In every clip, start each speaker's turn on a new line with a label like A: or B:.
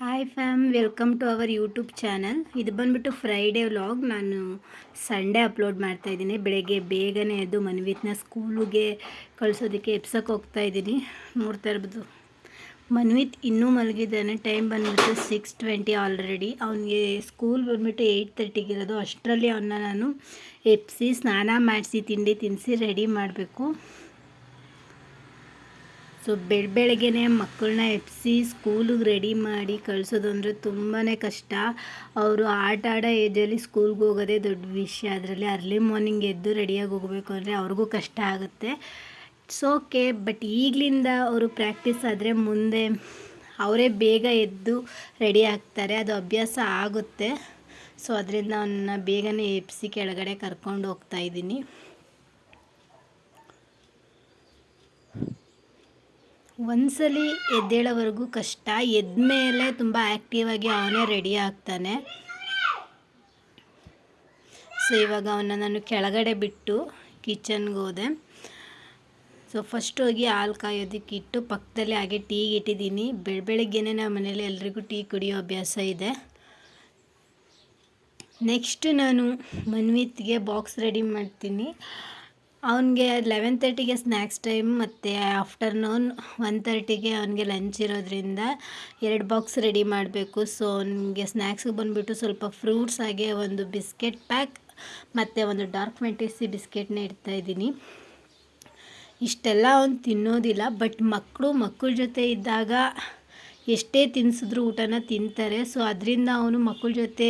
A: Hi fam welcome to our YouTube channel ಇದು ಬಂದುಬಿಟ್ಟು Friday vlog ನಾನು ಸಂಡೇ ಅಪ್ಲೋಡ್ ಮಾಡ್ತಾ ಇದ್ದೀನಿ. ಬೆಳಗ್ಗೆ ಬೇಗನೆ ಎದ್ದು ಮನ್ವಿತ್ನ ಸ್ಕೂಲಿಗೆ ಕಳಿಸೋದಕ್ಕೆ ಎಪ್ಸಕ್ಕೆ ಹೋಗ್ತಾ ಇದ್ದೀನಿ. ನೋಡ್ತಾ ಇರ್ಬೋದು. ಮನ್ವಿತ್ ಇನ್ನೂ ಮಲಗಿದ್ದಾನೆ. ಟೈಮ್ ಬಂದ್ಬಿಟ್ಟು ಸಿಕ್ಸ್ ಟ್ವೆಂಟಿ ಆಲ್ರೆಡಿ ಅವನಿಗೆ ಸ್ಕೂಲ್ ಬಂದುಬಿಟ್ಟು ಏಯ್ಟ್ ತರ್ಟಿಗಿರೋದು ಅಷ್ಟರಲ್ಲಿ ಅವನ್ನ ನಾನು ಎಪ್ಸಿ ಸ್ನಾನ ಮಾಡಿಸಿ, ತಿಂಡಿ ತಿನ್ನಿಸಿ ರೆಡಿ ಮಾಡಬೇಕು. ಸೊ ಬೆಳ, ಬೆಳಗ್ಗೆನೆ ಮಕ್ಕಳನ್ನ ಎಪ್ಸಿ ಸ್ಕೂಲಿಗೆ ರೆಡಿ ಮಾಡಿ ಕಳಿಸೋದು ಅಂದರೆ ತುಂಬಾ ಕಷ್ಟ. ಅವರು ಆಟ ಆಡೋ ಏಜಲ್ಲಿ ಸ್ಕೂಲ್ಗೆ ಹೋಗೋದೇ ದೊಡ್ಡ ವಿಷಯ. ಅದರಲ್ಲಿ ಅರ್ಲಿ ಮಾರ್ನಿಂಗ್ ಎದ್ದು ರೆಡಿಯಾಗಿ ಹೋಗಬೇಕು ಅಂದರೆ ಅವ್ರಿಗೂ ಕಷ್ಟ ಆಗುತ್ತೆ. ಇಟ್ಸ್ ಓಕೆ, ಬಟ್ ಈಗಲಿಂದ ಅವರು ಪ್ರಾಕ್ಟೀಸ್ ಆದರೆ ಮುಂದೆ ಅವರೇ ಬೇಗ ಎದ್ದು ರೆಡಿ ಆಗ್ತಾರೆ. ಅದು ಅಭ್ಯಾಸ ಆಗುತ್ತೆ. ಸೊ ಅದರಿಂದ ಅವನ್ನ ಬೇಗನೆ ಎಪ್ಸಿ ಕೆಳಗಡೆ ಕರ್ಕೊಂಡು ಹೋಗ್ತಾ ಇದ್ದೀನಿ. ಒಂದ್ಸಲಿ ಎದ್ದೇಳೋವರೆಗೂ ಕಷ್ಟ. ಎದ್ಮೇಲೆ ತುಂಬ ಆ್ಯಕ್ಟಿವಾಗಿ ಅವನೇ ರೆಡಿ ಆಗ್ತಾನೆ. ಸೊ ಇವಾಗ ಅವನ್ನ ನಾನು ಕೆಳಗಡೆ ಬಿಟ್ಟು ಕಿಚನ್ಗೆ ಹೋದೆ. ಸೊ ಫಸ್ಟ್ ಹೋಗಿ ಹಾಲು ಕಾಯೋದಕ್ಕೆ ಇಟ್ಟು ಪಕ್ಕದಲ್ಲಿ ಹಾಗೆ ಟೀಗೆ ಇಟ್ಟಿದ್ದೀನಿ. ಬೆಳ, ಬೆಳಗ್ಗೆನೇ ನಮ್ಮ ಮನೇಲಿ ಎಲ್ರಿಗೂ ಟೀ ಕುಡಿಯೋ ಅಭ್ಯಾಸ ಇದೆ. ನೆಕ್ಸ್ಟ್ ನಾನು ಮನ್ವಿತ್ಗೆ ಬಾಕ್ಸ್ ರೆಡಿ ಮಾಡ್ತೀನಿ. ಅವನಿಗೆ ಲೆವೆನ್ ತರ್ಟಿಗೆ ಸ್ನ್ಯಾಕ್ಸ್ ಟೈಮ್ ಮತ್ತು ಆಫ್ಟರ್ನೂನ್ ಒನ್ ತರ್ಟಿಗೆ ಅವನಿಗೆ ಲಂಚ್ ಇರೋದ್ರಿಂದ ಎರಡು ಬಾಕ್ಸ್ ರೆಡಿ ಮಾಡಬೇಕು. ಸೊ ಅವನಿಗೆ ಸ್ನ್ಯಾಕ್ಸ್ಗೆ ಬಂದುಬಿಟ್ಟು ಸ್ವಲ್ಪ ಫ್ರೂಟ್ಸ್ ಹಾಗೆ ಒಂದು ಬಿಸ್ಕೆಟ್ ಪ್ಯಾಕ್ ಮತ್ತು ಒಂದು ಡಾರ್ಕ್ ಫ್ಯಾಂಟಸಿ ಬಿಸ್ಕೆಟ್ನ ಇಡ್ತಾಯಿದ್ದೀನಿ ಇಷ್ಟೆಲ್ಲ ಅವನು ತಿನ್ನೋದಿಲ್ಲ ಬಟ್ ಮಕ್ಕಳು ಮಕ್ಕಳ ಜೊತೆ ಇದ್ದಾಗ ಎಷ್ಟೇ ತಿನ್ಸಿದ್ರು ಊಟನ ತಿಂತಾರೆ. ಸೊ ಅದರಿಂದ ಅವನು ಮಕ್ಕಳ ಜೊತೆ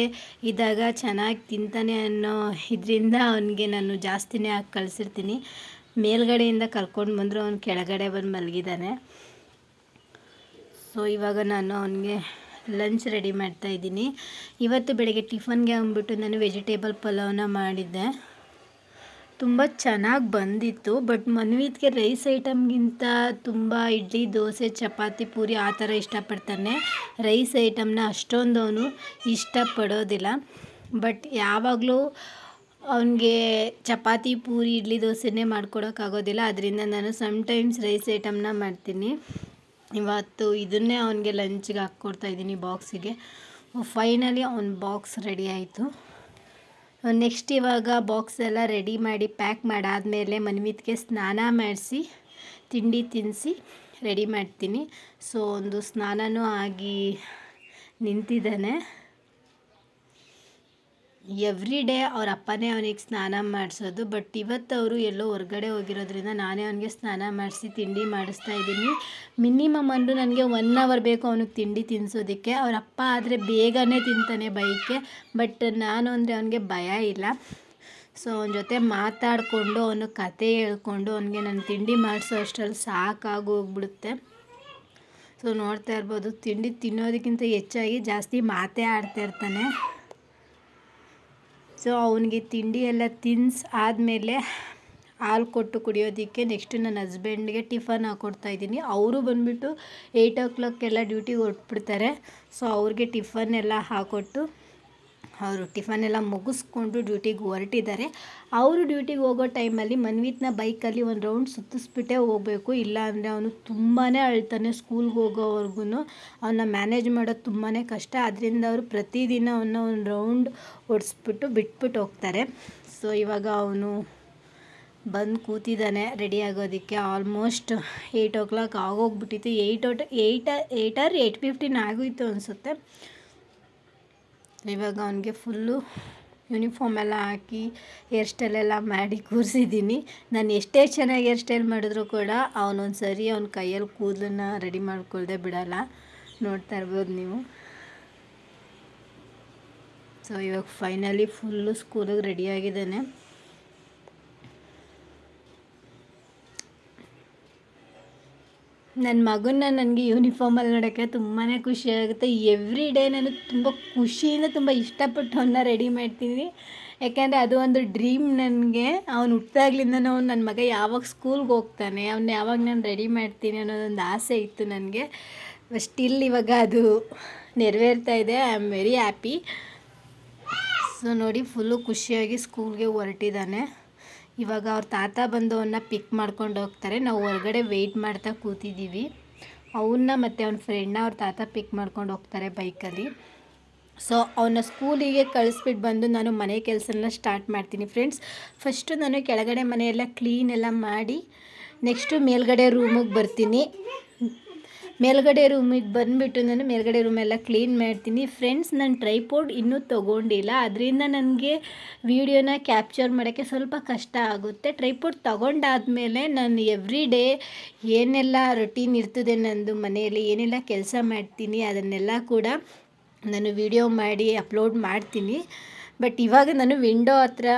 A: ಇದ್ದಾಗ ಚೆನ್ನಾಗಿ ತಿಂತಾನೆ ಅನ್ನೋ ಇದರಿಂದ ಅವನಿಗೆ ನಾನು ಜಾಸ್ತಿನೇ ಹಾಕಿ ಕಳಿಸಿರ್ತೀನಿ. ಮೇಲ್ಗಡೆಯಿಂದ ಕರ್ಕೊಂಡು ಬಂದರು ಅವನು ಕೆಳಗಡೆ ಬಂದು ಮಲಗಿದ್ದಾನೆ ಸೊ ಇವಾಗ ನಾನು ಅವನಿಗೆ ಲಂಚ್ ರೆಡಿ ಮಾಡ್ತಾ ಇದ್ದೀನಿ. ಇವತ್ತು ಬೆಳಗ್ಗೆ ಟಿಫನ್ಗೆ ಅಂದ್ಬಿಟ್ಟು ನಾನು ವೆಜಿಟೇಬಲ್ ಪಲಾವ್ನ ಮಾಡಿದ್ದೆ. ತುಂಬ ಚೆನ್ನಾಗಿ ಬಂದಿತ್ತು, ಬಟ್ ಮನ್ವಿತ್ಗೆ ರೈಸ್ ಐಟಮ್ಗಿಂತ ತುಂಬ ಇಡ್ಲಿ, ದೋಸೆ, ಚಪಾತಿ, ಪೂರಿ ಆ ಥರ ಇಷ್ಟಪಡ್ತಾನೆ. ರೈಸ್ ಐಟಮ್ನ ಅಷ್ಟೊಂದು ಅವನು ಇಷ್ಟಪಡೋದಿಲ್ಲ. ಬಟ್ ಯಾವಾಗಲೂ ಅವನಿಗೆ ಚಪಾತಿ, ಪೂರಿ, ಇಡ್ಲಿ, ದೋಸೆನೇ ಮಾಡ್ಕೊಡೋಕ್ಕಾಗೋದಿಲ್ಲ. ಅದರಿಂದ ನಾನು ಸಮ್ಟೈಮ್ಸ್ ರೈಸ್ ಐಟಮ್ನ ಮಾಡ್ತೀನಿ. ಇವತ್ತು ಇದನ್ನೇ ಅವನಿಗೆ ಲಂಚ್ಗೆ ಹಾಕ್ಕೊಡ್ತಾ ಇದ್ದೀನಿ ಬಾಕ್ಸಿಗೆ. ಫೈನಲಿ ಅವ್ನ ಬಾಕ್ಸ್ ರೆಡಿ ಆಯಿತು. ನೆಕ್ಸ್ಟ್ ಇವಾಗ ಬಾಕ್ಸ್ ಎಲ್ಲ ರೆಡಿ ಮಾಡಿ ಪ್ಯಾಕ್ ಮಾಡಾದಮೇಲೆ ಮನ್ವಿತ್ಗೆ ಸ್ನಾನ ಮಾಡಿಸಿ, ತಿಂಡಿ ತಿನ್ನಿಸಿ ರೆಡಿ ಮಾಡ್ತೀನಿ. ಸೊ ಒಂದು ಸ್ನಾನನೂ ಆಗಿ ನಿಂತಿದ್ದಾನೆ. ಎವ್ರಿ ಡೇ ಅವ್ರ ಅಪ್ಪನೇ ಅವನಿಗೆ ಸ್ನಾನ ಮಾಡಿಸೋದು ಬಟ್ ಇವತ್ತು ಅವರು ಎಲ್ಲೋ ಹೊರಗಡೆ ಹೋಗಿರೋದ್ರಿಂದ ನಾನೇ ಅವನಿಗೆ ಸ್ನಾನ ಮಾಡಿಸಿ ತಿಂಡಿ ಮಾಡಿಸ್ತಾ ಇದ್ದೀನಿ. ಮಿನಿಮಮ್ ಅಂದು ನನಗೆ ಒನ್ ಅವರ್ ಬೇಕು ಅವನಿಗೆ ತಿಂಡಿ ತಿನ್ನಿಸೋದಕ್ಕೆ ಅವ್ರ ಅಪ್ಪ ಆದರೆ ಬೇಗನೆ ತಿಂತಾನೆ ಬೈಕೆ ಬಟ್ ನಾನು ಅಂದರೆ ಅವನಿಗೆ ಭಯ ಇಲ್ಲ. ಸೊ ಅವನ ಜೊತೆ ಮಾತಾಡಿಕೊಂಡು, ಅವನು ಕತೆ ಹೇಳ್ಕೊಂಡು ಅವನಿಗೆ ನಾನು ತಿಂಡಿ ಮಾಡಿಸೋ ಅಷ್ಟರಲ್ಲಿ ಸಾಕಾಗಿ ಹೋಗ್ಬಿಡುತ್ತೆ. ಸೊ ನೋಡ್ತಾ ಇರ್ಬೋದು, ತಿಂಡಿ ತಿನ್ನೋದಕ್ಕಿಂತ ಹೆಚ್ಚಾಗಿ ಜಾಸ್ತಿ ಮಾತೇ ಆಡ್ತಾ ಇರ್ತಾನೆ. ಸೊ ಅವನಿಗೆ ತಿಂಡಿ ಎಲ್ಲ ತಿನ್ಸಿ ಆದಮೇಲೆ ಹಾಲು ಕೊಟ್ಟು ಕುಡಿಯೋದಕ್ಕೆ ನೆಕ್ಸ್ಟ್ ನನ್ನ ಹಸ್ಬೆಂಡ್ಗೆ ಟಿಫನ್ ಹಾಕ್ಕೊಡ್ತಾ ಇದ್ದೀನಿ. ಅವರು ಬಂದುಬಿಟ್ಟು ಏಯ್ಟ್ ಓ ಕ್ಲಾಕ್ಗೆಲ್ಲ ಡ್ಯೂಟಿಗೆ ಹೊರಟ್ಬಿಡ್ತಾರೆ. ಸೊ ಅವ್ರಿಗೆ ಟಿಫನ್ ಎಲ್ಲ ಹಾಕ್ಕೊಟ್ಟು ಅವರು ಟಿಫನ್ ಎಲ್ಲ ಮುಗಿಸ್ಕೊಂಡು ಡ್ಯೂಟಿಗೆ ಹೊರಟಿದ್ದಾರೆ. ಅವರು ಡ್ಯೂಟಿಗೆ ಹೋಗೋ ಟೈಮಲ್ಲಿ ಮನ್ವಿತ್ನ ಬೈಕಲ್ಲಿ ಒಂದು ರೌಂಡ್ ಸುತ್ತಿಸ್ಬಿಟ್ಟೇ ಹೋಗಬೇಕು. ಇಲ್ಲ ಅಂದರೆ ಅವನು ತುಂಬಾ ಅಳ್ತಾನೆ ಸ್ಕೂಲ್ಗೆ ಹೋಗೋವರೆಗೂ ಅವನ್ನ ಮ್ಯಾನೇಜ್ ಮಾಡೋದು ತುಂಬಾ ಕಷ್ಟ. ಅದರಿಂದ ಅವರು ಪ್ರತಿದಿನ ಅವನ್ನ ಒಂದು ರೌಂಡ್ ಓಡಿಸ್ಬಿಟ್ಟು ಬಿಟ್ಬಿಟ್ಟು ಹೋಗ್ತಾರೆ. ಸೊ, ಇವಾಗ ಅವನು ಬಂದು ಕೂತಿದ್ದಾನೆ ರೆಡಿ ಆಗೋದಕ್ಕೆ. ಆಲ್ಮೋಸ್ಟ್ ಏಯ್ಟ್ ಓ ಕ್ಲಾಕ್ ಆಗೋಗ್ಬಿಟ್ಟಿತ್ತು. ಏಯ್ಟ್ ಓಟ್ ಏಯ್ಟ, ಏಯ್ಟ್ ಏಯ್ಟ್ ಫಿಫ್ಟೀನ್ ಆಗೋಯ್ತು ಅನಿಸುತ್ತೆ. ಇವಾಗ ಅವನಿಗೆ ಫುಲ್ಲು ಯೂನಿಫಾರ್ಮ್ ಎಲ್ಲ ಹಾಕಿ ಹೇರ್ ಸ್ಟೈಲ್ ಎಲ್ಲ ಮಾಡಿ ಕೂರಿಸಿದ್ದೀನಿ. ನಾನು ಎಷ್ಟೇ ಚೆನ್ನಾಗಿ ಹೇರ್ ಸ್ಟೈಲ್ ಮಾಡಿದ್ರೂ ಕೂಡ ಅವನೊಂದು ಸರಿ ಅವ್ನ ಕೈಯಲ್ಲಿ ಕೂದಲನ್ನ ರೆಡಿ ಮಾಡ್ಕೊಳ್ಳದೆ ಬಿಡಲ್ಲ. ನೋಡ್ತಾ ಇರ್ಬೋದು ನೀವು. ಸೊ ಇವಾಗ ಫೈನಲಿ ಫುಲ್ಲು ಸ್ಕೂಲಿಗೆ ರೆಡಿಯಾಗಿದ್ದಾನೆ ನನ್ನ ಮಗನ್ನ ನನಗೆ ಯೂನಿಫಾರ್ಮಲ್ಲಿ ನೋಡೋಕ್ಕೆ ತುಂಬಾ ಖುಷಿ ಆಗುತ್ತೆ. ಎವ್ರಿ ಡೇ ನಾನು ತುಂಬ ಖುಷಿಯಿಂದ ತುಂಬ ಇಷ್ಟಪಟ್ಟು ಅವನ್ನ ರೆಡಿ ಮಾಡ್ತೀನಿ. ಯಾಕೆಂದರೆ ಅದು ಒಂದು ಡ್ರೀಮ್ ನನಗೆ. ಅವ್ನು ಹುಟ್ಟಿದಾಗ್ಲಿಂದನೂ ನನ್ನ ಮಗ ಯಾವಾಗ ಸ್ಕೂಲ್ಗೆ ಹೋಗ್ತಾನೆ, ಅವ್ನು ಯಾವಾಗ ನಾನು ರೆಡಿ ಮಾಡ್ತೀನಿ ಅನ್ನೋದೊಂದು ಆಸೆ ಇತ್ತು ನನಗೆ. ಸ್ಟಿಲ್ ಇವಾಗ ಅದು ನೆರವೇರ್ತಾ ಇದೆ. I am very happy so ನೋಡಿ ಫುಲ್ಲು ಖುಷಿಯಾಗಿ ಸ್ಕೂಲ್ಗೆ ಹೊರಟಿದ್ದಾನೆ. ಇವಾಗ ಅವ್ರ ತಾತ ಬಂದು ಪಿಕ್ ಮಾಡ್ಕೊಂಡು ಹೋಗ್ತಾರೆ. ನಾವು ಹೊರಗಡೆ ವೆಯ್ಟ್ ಮಾಡ್ತಾ ಕೂತಿದ್ದೀವಿ. ಅವನ್ನ ಮತ್ತು ಅವ್ನ ಫ್ರೆಂಡ್ನ ಅವ್ರ ತಾತ ಪಿಕ್ ಮಾಡ್ಕೊಂಡು ಹೋಗ್ತಾರೆ ಬೈಕಲ್ಲಿ ಸೊ ಅವನ್ನ ಸ್ಕೂಲಿಗೆ ಕಳಿಸ್ಬಿಟ್ಟು ಬಂದು ನಾನು ಮನೆ ಕೆಲಸನ ಸ್ಟಾರ್ಟ್ ಮಾಡ್ತೀನಿ ಫ್ರೆಂಡ್ಸ್ ಫಸ್ಟು ನಾನು ಕೆಳಗಡೆ ಮನೆಯೆಲ್ಲ ಕ್ಲೀನ್ ಎಲ್ಲ ಮಾಡಿ ನೆಕ್ಸ್ಟು ಮೇಲ್ಗಡೆ ರೂಮಿಗೆ ಬರ್ತೀನಿ. ಮೇಲ್ಗಡೆ ರೂಮಿಗೆ ಬಂದುಬಿಟ್ಟು ನಾನು ಮೇಲ್ಗಡೆ ರೂಮೆಲ್ಲ ಕ್ಲೀನ್ ಮಾಡ್ತೀನಿ. ಫ್ರೆಂಡ್ಸ್ ನಾನು ಟ್ರೈಪೋರ್ಡ್ ಇನ್ನೂ ತೊಗೊಂಡಿಲ್ಲ. ಅದರಿಂದ ನನಗೆ ವೀಡಿಯೋನ ಕ್ಯಾಪ್ಚರ್ ಮಾಡೋಕ್ಕೆ ಸ್ವಲ್ಪ ಕಷ್ಟ ಆಗುತ್ತೆ. ಟ್ರೈಪೋರ್ಡ್ ತೊಗೊಂಡಾದ್ಮೇಲೆ ನಾನು ಎವ್ರಿ ಡೇ ಏನೆಲ್ಲ ರೊಟೀನ್ ಇರ್ತದೆ ನಂದು ಮನೆಯಲ್ಲಿ, ಏನೆಲ್ಲ ಕೆಲಸ ಮಾಡ್ತೀನಿ ಅದನ್ನೆಲ್ಲ ಕೂಡ ನಾನು ವಿಡಿಯೋ ಮಾಡಿ ಅಪ್ಲೋಡ್ ಮಾಡ್ತೀನಿ. ಬಟ್ ಇವಾಗ ನಾನು ವಿಂಡೋ ಹತ್ರ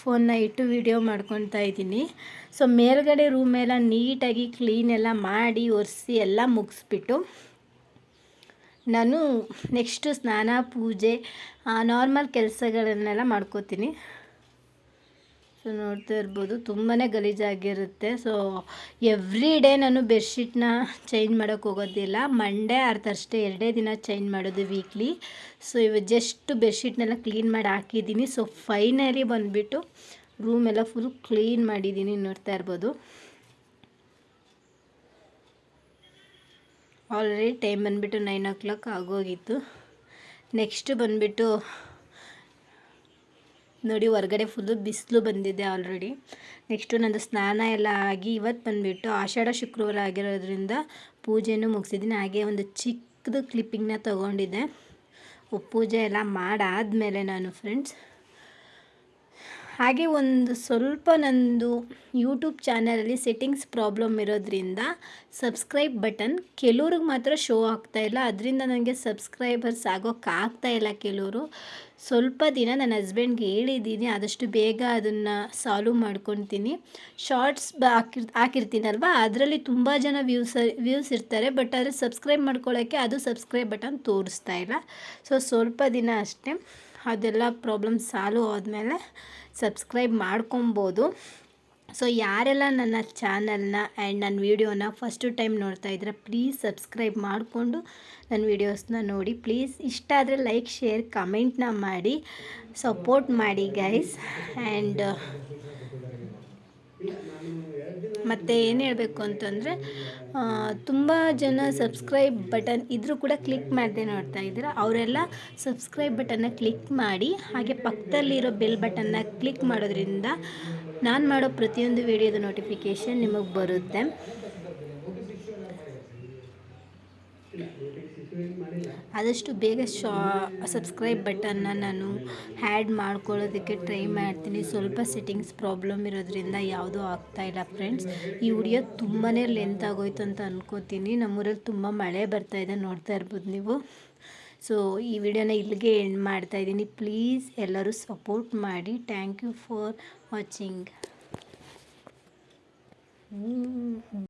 A: ಫೋನ್ನ ಇಟ್ಟು ವಿಡಿಯೋ ಮಾಡ್ಕೊತಾ ಇದ್ದೀನಿ. ಸೊ ಮೇಲ್ಗಡೆ ರೂಮೆಲ್ಲ ನೀಟಾಗಿ ಕ್ಲೀನ್ ಎಲ್ಲ ಮಾಡಿ, ಒರೆಸಿ ಎಲ್ಲ ಮುಗಿಸ್ಬಿಟ್ಟು ನಾನು ನೆಕ್ಸ್ಟು ಸ್ನಾನ, ಪೂಜೆ ನಾರ್ಮಲ್ ಕೆಲಸಗಳನ್ನೆಲ್ಲ ಮಾಡ್ಕೋತೀನಿ. ಸೊ ನೋಡ್ತಾ ಇರ್ಬೋದು. ತುಂಬಾ ಗಲೀಜಾಗಿರುತ್ತೆ. ಸೊ ಎವ್ರಿ ಡೇ ನಾನು ಬೆಡ್ಶೀಟ್ನ ಚೇಂಜ್ ಮಾಡೋಕ್ಕೆ ಹೋಗೋದಿಲ್ಲ. ಮಂಡೇ ಆರ್ ತರ್ಸ್ಡೇ ಎರಡೇ ದಿನ ಚೇಂಜ್ ಮಾಡೋದು ವೀಕ್ಲಿ ಸೊ ಇವ ಜಸ್ಟ್ ಬೆಡ್ಶೀಟ್ನೆಲ್ಲ ಕ್ಲೀನ್ ಮಾಡಿ ಹಾಕಿದ್ದೀನಿ. ಸೊ ಫೈನಲಿ ಬಂದುಬಿಟ್ಟು ರೂಮ್ ಎಲ್ಲ ಫುಲ್ ಕ್ಲೀನ್ ಮಾಡಿದ್ದೀನಿ. ನೋಡ್ತಾ ಇರ್ಬೋದು. ಆಲ್ರೆಡಿ ಟೈಮ್ ಬಂದುಬಿಟ್ಟು ನೈನ್ ಓ ಕ್ಲಾಕ್ ಆಗೋಗಿತ್ತು. ನೆಕ್ಸ್ಟ್ ಬಂದುಬಿಟ್ಟು ನೋಡಿ ಹೊರಗಡೆ ಫುಲ್ಲು ಬಿಸಿಲು ಬಂದಿದೆ ಆಲ್ರೆಡಿ ನೆಕ್ಸ್ಟು ನಂದು ಸ್ನಾನ ಎಲ್ಲ ಆಗಿ ಇವತ್ತು ಬಂದುಬಿಟ್ಟು ಆಷಾಢ ಶುಕ್ರವಾರ ಆಗಿರೋದ್ರಿಂದ ಪೂಜೆನೂ ಮುಗಿಸಿದ್ದೀನಿ. ಹಾಗೆ ಒಂದು ಚಿಕ್ಕದು ಕ್ಲಿಪ್ಪಿಂಗ್ನ ತೊಗೊಂಡಿದ್ದೆ. ಪೂಜೆ ಎಲ್ಲ ಮಾಡಾದಮೇಲೆ ನಾನು ಫ್ರೆಂಡ್ಸ್ ಹಾಗೆ ಒಂದು ಸ್ವಲ್ಪ ನಂದು ಯೂಟ್ಯೂಬ್ ಚಾನಲಲ್ಲಿ ಸೆಟ್ಟಿಂಗ್ಸ್ ಪ್ರಾಬ್ಲಮ್ ಇರೋದ್ರಿಂದ ಸಬ್ಸ್ಕ್ರೈಬ್ ಬಟನ್ ಕೆಲವ್ರಿಗೆ ಮಾತ್ರ ಶೋ ಆಗ್ತಾಯಿಲ್ಲ ಅದರಿಂದ ನನಗೆ ಸಬ್ಸ್ಕ್ರೈಬರ್ಸ್ ಆಗೋಕ್ಕಾಗ್ತಾಯಿಲ್ಲ ಕೆಲವರು. ಸ್ವಲ್ಪ ದಿನ ನನ್ನ ಹಸ್ಬೆಂಡ್ಗೆ ಹೇಳಿದ್ದೀನಿ, ಆದಷ್ಟು ಬೇಗ ಅದನ್ನು ಸಾಲ್ವ್ ಮಾಡ್ಕೊತೀನಿ. ಶಾರ್ಟ್ಸ್ ಹಾಕಿರ್, ಹಾಕಿರ್ತೀನಲ್ವ? ಅದರಲ್ಲಿ ತುಂಬ ಜನ ವ್ಯೂಸ್ ವ್ಯೂಸ್ ಇರ್ತಾರೆ ಬಟ್ ಆದರೆ ಸಬ್ಸ್ಕ್ರೈಬ್ ಮಾಡ್ಕೊಳ್ಳೋಕ್ಕೆ ಅದು ಸಬ್ಸ್ಕ್ರೈಬ್ ಬಟನ್ ತೋರಿಸ್ತಾ ಇಲ್ಲ. ಸೊ ಸ್ವಲ್ಪ ದಿನ ಅಷ್ಟೇ, ಅದೆಲ್ಲ ಪ್ರಾಬ್ಲಮ್ ಸಾಲ್ವ್ ಆದಮೇಲೆ ಸಬ್ಸ್ಕ್ರೈಬ್ ಮಾಡ್ಕೊಬೋದು. ಸೊ ಯಾರೆಲ್ಲ ನನ್ನ ಚಾನಲ್ನ ಆ್ಯಂಡ್ ನನ್ನ ವೀಡಿಯೋನ ಫಸ್ಟು ಟೈಮ್ ನೋಡ್ತಾ ಇದ್ರೆ ಪ್ಲೀಸ್ ಸಬ್ಸ್ಕ್ರೈಬ್ ಮಾಡಿಕೊಂಡು ನನ್ನ ವೀಡಿಯೋಸ್ನ ನೋಡಿ. ಪ್ಲೀಸ್ ಇಷ್ಟ ಆದರೆ ಲೈಕ್ ಶೇರ್ ಕಮೆಂಟ್ನ ಮಾಡಿ ಸಪೋರ್ಟ್ ಮಾಡಿ ಗೈಸ್ ಆ್ಯಂಡ್ ಮತ್ತು ಏನು ಹೇಳಬೇಕು ಅಂತಂದರೆ ತುಂಬ ಜನ ಸಬ್ಸ್ಕ್ರೈಬ್ ಬಟನ್ ಇದ್ದರೂ ಕೂಡ ಕ್ಲಿಕ್ ಮಾಡದೆ ನೋಡ್ತಾ ಇದ್ದೀರ. ಅವರೆಲ್ಲ ಸಬ್ಸ್ಕ್ರೈಬ್ ಬಟನ್ನ ಕ್ಲಿಕ್ ಮಾಡಿ, ಹಾಗೆ ಪಕ್ಕದಲ್ಲಿರೋ ಬೆಲ್ ಬಟನ್ನ ಕ್ಲಿಕ್ ಮಾಡೋದ್ರಿಂದ ನಾನು ಮಾಡೋ ಪ್ರತಿಯೊಂದು ವಿಡಿಯೋದ ನೋಟಿಫಿಕೇಷನ್ ನಿಮಗೆ ಬರುತ್ತೆ. ಆದಷ್ಟು ಬೇಗ ಶಾ ಸಬ್ಸ್ಕ್ರೈಬ್ ಬಟನ್ನ ನಾನು ಆ್ಯಡ್ ಮಾಡ್ಕೊಳ್ಳೋದಕ್ಕೆ ಟ್ರೈ ಮಾಡ್ತೀನಿ. ಸ್ವಲ್ಪ ಸೆಟ್ಟಿಂಗ್ಸ್ ಪ್ರಾಬ್ಲಮ್ ಇರೋದ್ರಿಂದ ಯಾವುದೂ ಆಗ್ತಾಯಿಲ್ಲ ಫ್ರೆಂಡ್ಸ್ ಈ ವಿಡಿಯೋ ತುಂಬಾ ಲೆಂತ್ ಆಗೋಯ್ತು ಅಂತ ಅನ್ಕೋತೀನಿ. ನಮ್ಮೂರಲ್ಲಿ ತುಂಬ ಮಳೆ ಬರ್ತಾಯಿದೆ ನೋಡ್ತಾ ಇರ್ಬೋದು ನೀವು. ಸೊ ಈ ವಿಡಿಯೋನ ಇಲ್ಲಿಗೆ ಎಂಡ್ ಮಾಡ್ತಾಯಿದ್ದೀನಿ ಪ್ಲೀಸ್ ಎಲ್ಲರೂ ಸಪೋರ್ಟ್ ಮಾಡಿ. Thank you for watching